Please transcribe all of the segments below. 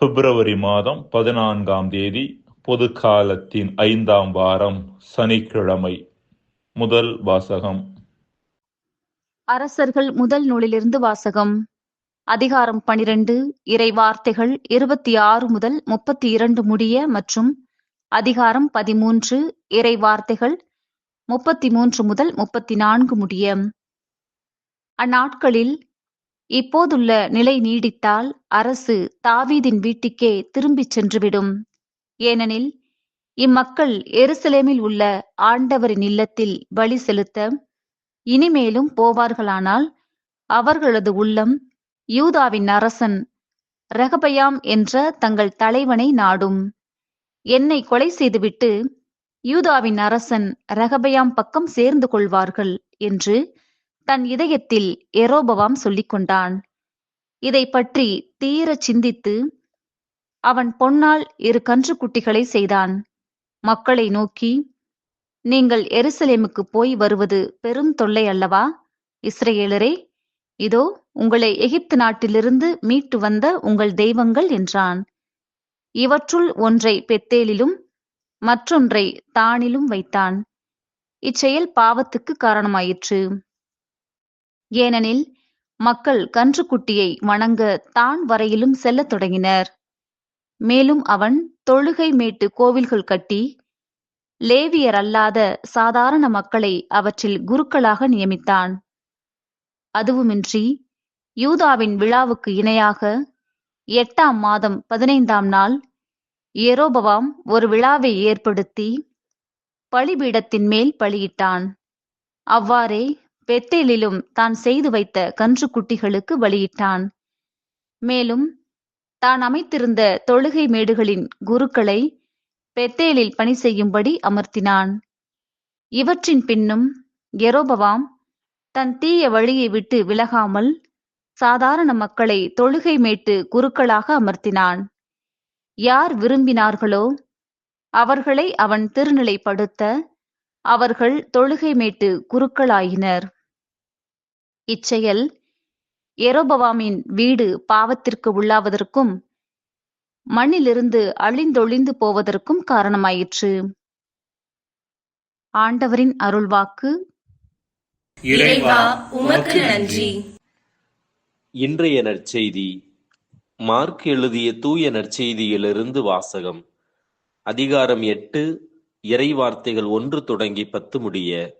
பிப்ரவரி மாதம் பதினான்காம் தேதி பொது காலத்தின் ஐந்தாம் வாரம் சனிக்கிழமை முதல் வாசகம். அரசர்கள் முதல் நூலிலிருந்து வாசகம். அதிகாரம் பனிரெண்டு இறை வார்த்தைகள் இருபத்தி ஆறு முதல் முப்பத்தி இரண்டு முடிய மற்றும் அதிகாரம் பதிமூன்று இறை வார்த்தைகள் முப்பத்தி மூன்று முதல் முப்பத்தி நான்கு முடிய. அந்நாட்களில் இப்போதுள்ள நிலை நீடித்தால் அரசு தாவீதின் வீட்டுக்கே திரும்பிச் சென்றுவிடும். ஏனெனில் இம்மக்கள் எருசலேமில் உள்ள ஆண்டவரின் இல்லத்தில் பலி செலுத்த இனிமேலும் போவார்களானால் அவர்களது உள்ளம் யூதாவின் அரசன் ரகபயாம் என்ற தங்கள் தலைவனை நாடும். என்னை கொலை செய்துவிட்டு யூதாவின் அரசன் ரகபயாம் பக்கம் சேர்ந்து கொள்வார்கள் என்று தன் இதயத்தில் எரோபவாம் சொல்லிக் கொண்டான் இதை பற்றி தீரச் சிந்தித்து அவன் பொன்னால் இரு கன்றுக்குட்டிகளைச் செய்தான். மக்களை நோக்கி நீங்கள் எருசலேமுக்கு போய் வருவது பெரும் தொல்லை அல்லவா? இஸ்ரேலரே இதோ உங்களை எகிப்து நாட்டிலிருந்து மீட்டு வந்த உங்கள் தெய்வங்கள் என்றான். இவற்றுள் ஒன்றை பெத்தேலிலும் மற்றொன்றை தானிலும் வைத்தான். இச்செயல் பாவத்துக்கு காரணமாயிற்று. ஏனெனில் மக்கள் கன்றுக்குட்டியை வணங்க தான் வரையிலும் செல்லத் தொடங்கினர். மேலும் அவன் தொழுகை மேட்டு கோவில்கள் கட்டி லேவியர் அல்லாத சாதாரண மக்களை அவற்றில் குருக்களாக நியமித்தான். அதுவுமின்றி யூதாவின் விழாவுக்கு இணையாக எட்டாம் மாதம் பதினைந்தாம் நாள் ஏரோபவாம் ஒரு விழாவை ஏற்படுத்தி பலிபீடத்தின் மேல் பலியிட்டான். அவ்வாறே பெத்தேலிலும் தான் செய்து வைத்த கன்றுக்குட்டிகளுக்கு பலியிட்டான் மேலும் தான் அமைத்திருந்த தொழுகை மேடுகளின் குருக்களை பெத்தேலில் பணி செய்யும்படி அமர்த்தினான். இவற்றின் பின்னும் எரோபவாம் தன் தீய வழியை விட்டு விலகாமல் சாதாரண மக்களை தொழுகை மேட்டு குருக்களாக அமர்த்தினான். யார் விரும்பினார்களோ அவர்களை அவன் திருநிலைப்படுத்த அவர்கள் தொழுகை மேட்டு குருக்களாயினர். இச்செயல் எரோபவாமின் வீடு பாவத்திற்கு உள்ளாவதற்கும் மண்ணிலிருந்து அழிந்தொழிந்து போவதற்கும் காரணமாயிற்று. ஆண்டவரின் அருள்வாக்கு. இறைவா உமக்கு நன்றி. இன்றைய நற்செய்தி மார்க் எழுதிய தூய நற்செய்தியிலிருந்து வாசகம். அதிகாரம் எட்டு இறைவார்த்தைகள் ஒன்று தொடங்கி பத்து முடிய.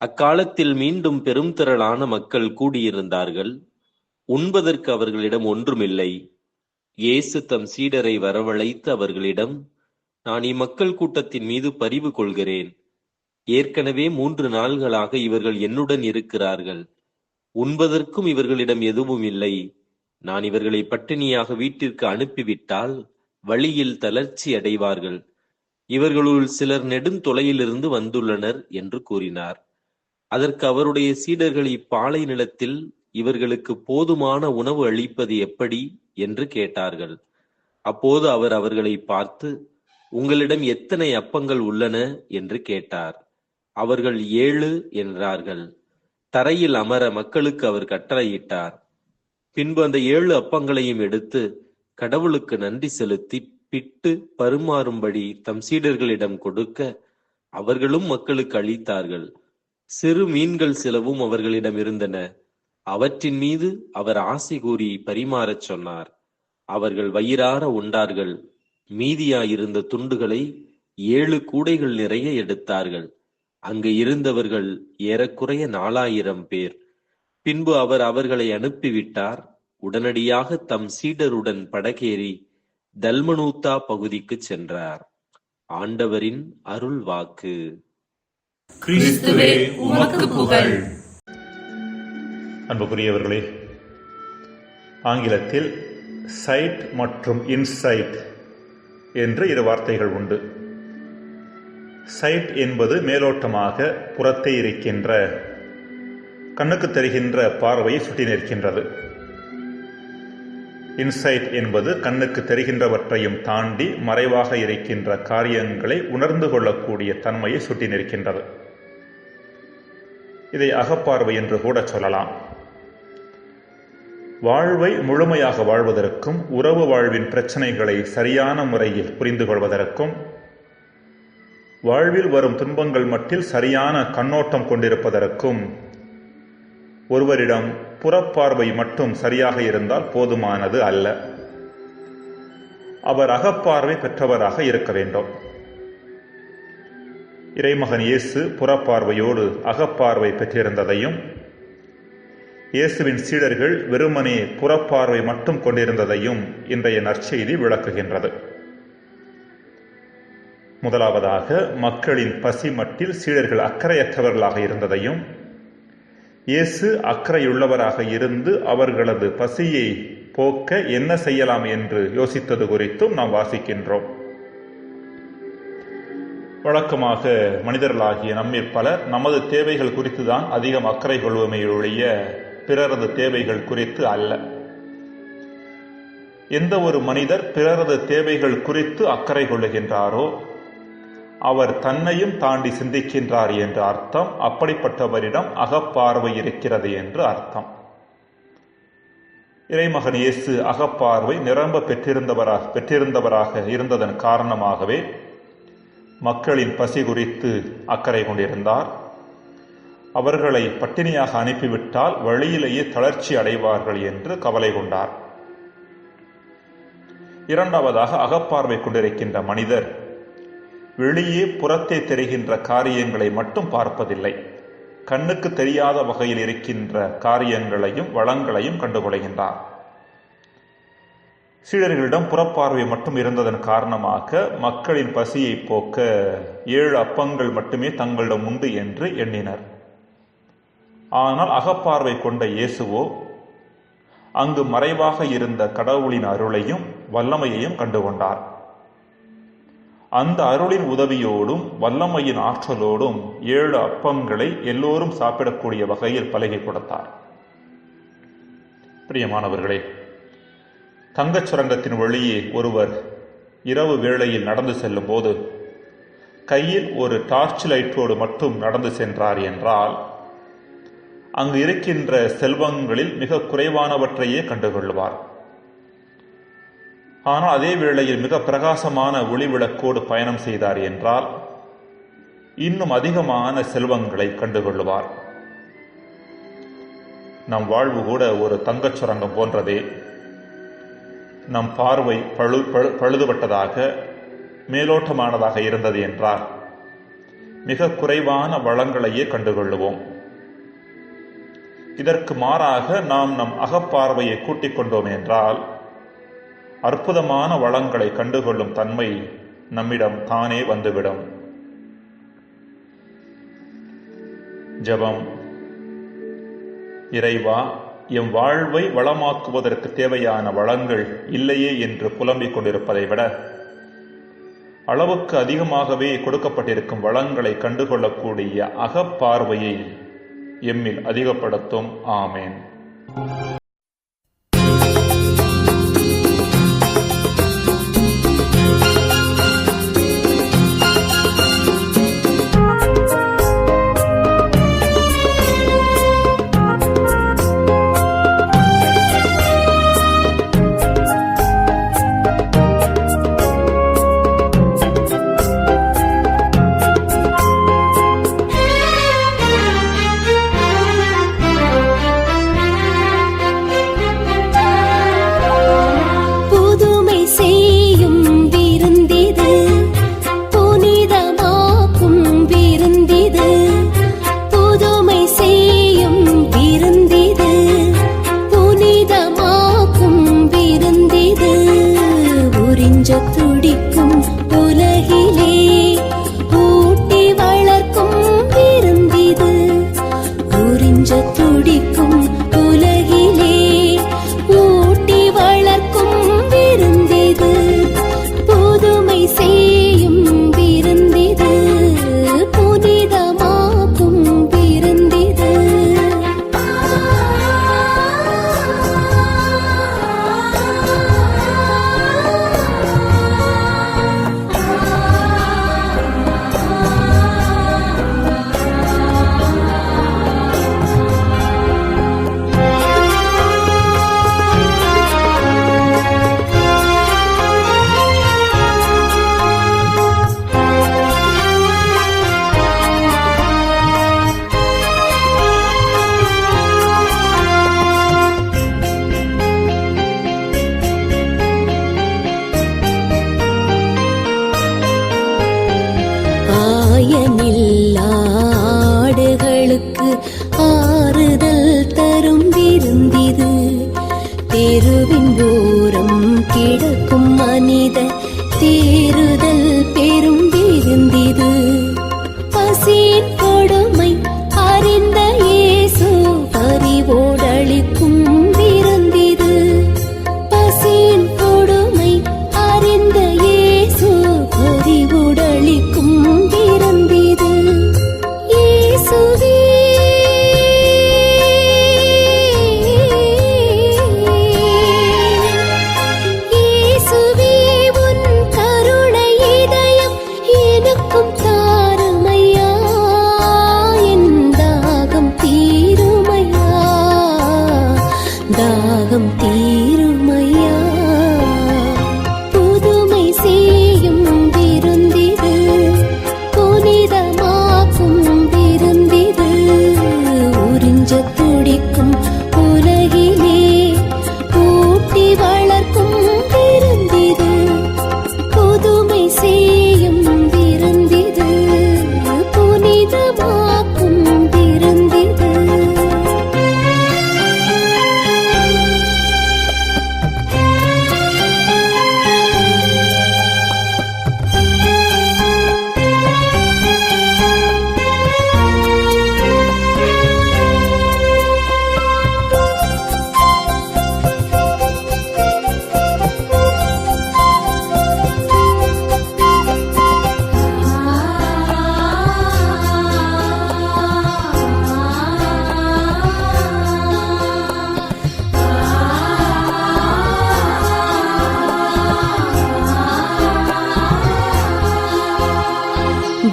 அக்காலத்தில் மீண்டும் பெரும் திரளான மக்கள் கூடியிருந்தார்கள். உண்பதற்கு அவர்களிடம் ஒன்றுமில்லை. இயேசு தம் சீடரை வரவழைத்து அவர்களிடம் நான் இம்மக்கள் கூட்டத்தின் மீது பரிவு கொள்கிறேன். ஏற்கனவே மூன்று நாள்களாக இவர்கள் என்னுடன் இருக்கிறார்கள். உண்பதற்கும் இவர்களிடம் எதுவும் இல்லை. நான் இவர்களை பட்டினியாக வீட்டிற்கு அனுப்பிவிட்டால் வழியில் தளர்ச்சி அடைவார்கள். இவர்களுள் சிலர் நெடுந்தொலையிலிருந்து வந்துள்ளனர் என்று கூறினார். அதற்கு அவருடைய சீடர்கள் இப்பாலை நிலத்தில் இவர்களுக்கு போதுமான உணவு அளிப்பது எப்படி என்று கேட்டார்கள். அப்போது அவர் அவர்களை பார்த்து உங்களிடம் எத்தனை அப்பங்கள் உள்ளன? என்று கேட்டார். அவர்கள் ஏழு என்றார்கள். தரையில் அமர மக்களுக்கு அவர் கட்டளையிட்டார். பின்பு அந்த ஏழு அப்பங்களையும் எடுத்து கடவுளுக்கு நன்றி செலுத்தி பிட்டு பருமாறும்படி தம் சீடர்களிடம் கொடுக்க அவர்களும் மக்களுக்கு அளித்தார்கள். சிறு மீன்கள் சிலவும் அவர்களிடம் இருந்தன. அவற்றின் மீது அவர் ஆசை கூறி பரிமாறச் சொன்னார். அவர்கள் வயிறார உண்டார்கள். மீதியாயிருந்த துண்டுகளை ஏழு கூடைகள் நிறைய எடுத்தார்கள். அங்கு இருந்தவர்கள் ஏறக்குறைய நாலாயிரம் பேர். பின்பு அவர் அவர்களை அனுப்பிவிட்டார். உடனடியாக தம் சீடருடன் படகேறி தல்மனூத்தா பகுதிக்கு சென்றார். ஆண்டவரின் அருள் வாக்கு கிறிஸ்துவே உமக்கு புகழ். அன்புக்குரியவர்களே ஆங்கிலத்தில் சைட் மற்றும் இன்சைட் என்று இரு வார்த்தைகள் உண்டு. சைட் என்பது மேலோட்டமாக புறத்தே இருக்கின்ற கண்ணுக்கு தெரிகின்ற பார்வையை சுட்டி நிற்கின்றது. இன்சைட் என்பது கண்ணுக்கு தெரிகின்றவற்றையும் தாண்டி மறைவாக இருக்கின்ற காரியங்களை உணர்ந்து கொள்ளக்கூடிய தன்மையை சுட்டி நிற்கின்றது. இதை அகப்பார்வை என்று கூட சொல்லலாம். வாழ்வை முழுமையாக வாழ்வதற்கும் உறவு வாழ்வின் பிரச்சனைகளை சரியான முறையில் புரிந்து கொள்வதற்கும் வாழ்வில் வரும் துன்பங்கள் மட்டில் சரியான கண்ணோட்டம் கொண்டிருப்பதற்கும் ஒருவரிடம் புறப்பார்வை மட்டும் சரியாக இருந்தால் போதுமானது அல்ல. அவர் அகப்பார்வை பெற்றவராக இருக்க வேண்டும். இறைமகன் இயேசு புறப்பார்வையோடு அகப்பார்வை பெற்றிருந்ததையும் இயேசுவின் சீடர்கள் வெறுமனே புறப்பார்வை மட்டும் கொண்டிருந்ததையும் இன்றைய நற்செய்தி விளக்குகின்றது. முதலாவதாக மக்களின் பசி மட்டில் சீடர்கள் அக்கறையற்றவர்களாக இருந்ததையும் இயேசு அக்கறையுள்ளவராக இருந்து அவர்களது பசியை போக்க என்ன செய்யலாம் என்று யோசித்தது குறித்தும் நாம் வாசிக்கின்றோம். வழக்கமாக மனிதர்களாகிய நம்மில் பலர் நமது தேவைகள் குறித்து தான் அதிகம் அக்கறை கொள்வமையுடைய பிறரது தேவைகள் குறித்து அல்ல. எந்த ஒரு மனிதர் பிறரது தேவைகள் குறித்து அக்கறை கொள்ளுகின்றாரோ அவர் தன்னையும் தாண்டி சிந்திக்கின்றார் என்று அர்த்தம். அப்படிப்பட்டவரிடம் அகப்பார்வை இருக்கிறது என்று அர்த்தம். இறைமகன் இயேசு அகப்பார்வை நிரம்ப பெற்றிருந்தவராக பெற்றிருந்தவராக இருந்ததன் காரணமாகவே மக்களின் பசி குறித்து அக்கறை கொண்டிருந்தார். அவர்களை பட்டினியாக அனுப்பிவிட்டால் வழியிலேயே தளர்ச்சி அடைவார்கள் என்று கவலை கொண்டார். இரண்டாவதாக அகப்பார்வை கொண்டிருக்கின்ற மனிதர் வெளியே புறத்தே தெரிகின்ற காரியங்களை மட்டும் பார்ப்பதில்லை. கண்ணுக்கு தெரியாத வகையில் இருக்கின்ற காரியங்களையும் வளங்களையும் கண்டுகொள்கின்றார். சீடர்களிடம் புறப்பார்வை மட்டும் இருந்ததன் காரணமாக மக்களின் பசியை போக்க ஏழு அப்பங்கள் மட்டுமே தங்களிடம் உண்டு என்று எண்ணினர். ஆனால் அகப்பார்வை கொண்ட இயேசுவோ அங்கு மறைவாக இருந்த கடவுளின் அருளையும் வல்லமையையும் கண்டுகொண்டார். அந்த அருளின் உதவியோடும் வல்லமையின் ஆற்றலோடும் ஏழு அப்பங்களை எல்லோரும் சாப்பிடக்கூடிய வகையில் பழகி கொடுத்தார். பிரியமானவர்களே தங்கச் சுரங்கத்தின் வழியே ஒருவர் இரவு வேளையில் நடந்து செல்லும் போது கையில் ஒரு டார்ச் லைட்டோடு மட்டும் நடந்து சென்றார் என்றால் அங்கு இருக்கின்ற செல்வங்களில் மிக குறைவானவற்றையே கண்டுகொள்வார். ஆனால் அதே வேளையில் மிக பிரகாசமான ஒளி விளக்கோடு பயணம் செய்தார் என்றால் இன்னும் அதிகமான செல்வங்களை கண்டுகொள்வார். நம் வாழ்வு கூட ஒரு தங்கச் சுரங்கம் போன்றதே. நம் பார்வை பழு பழு பழுதுபட்டதாக மேலோட்டமானதாக இருந்தது என்றால் மிக குறைவான வளங்களையே கண்டுகொள்ளுவோம். இதற்கு மாறாக நாம் நம் அகப்பார்வையை கூட்டிக் கொண்டோம் என்றால் அற்புதமான வளங்களை கண்டுகொள்ளும் தன்மை நம்மிடம் தானே வந்துவிடும். ஜபம். இறைவா எம் வாழ்வை வளமாக்குவதற்கு தேவையான வளங்கள் இல்லையே என்று புலம்பிக் கொண்டிருப்பதை விட அளவுக்கு அதிகமாகவே கொடுக்கப்பட்டிருக்கும் வளங்களை கண்டுகொள்ளக்கூடிய அகப்பார்வையை எம்மில் அதிகப்படுத்தும். ஆமேன். தீரு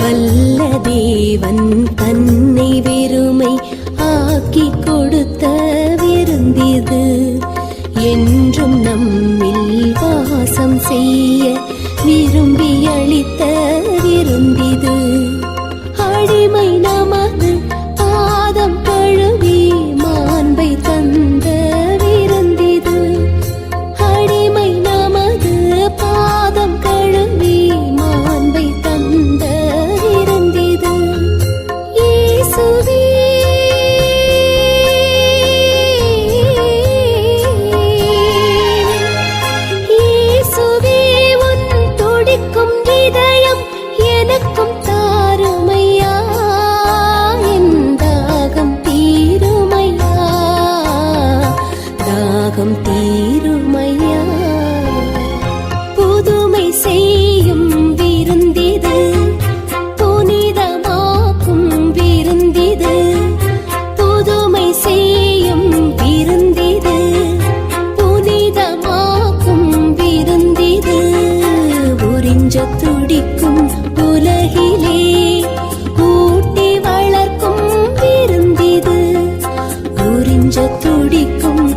வல்ல தேவன் தன்னை வெறுமை ஆக்கி கொடுத்த விருந்திது என்றும் நம்மில் வாசம் செய்ய നെഞ്ചത്തുടിക്കും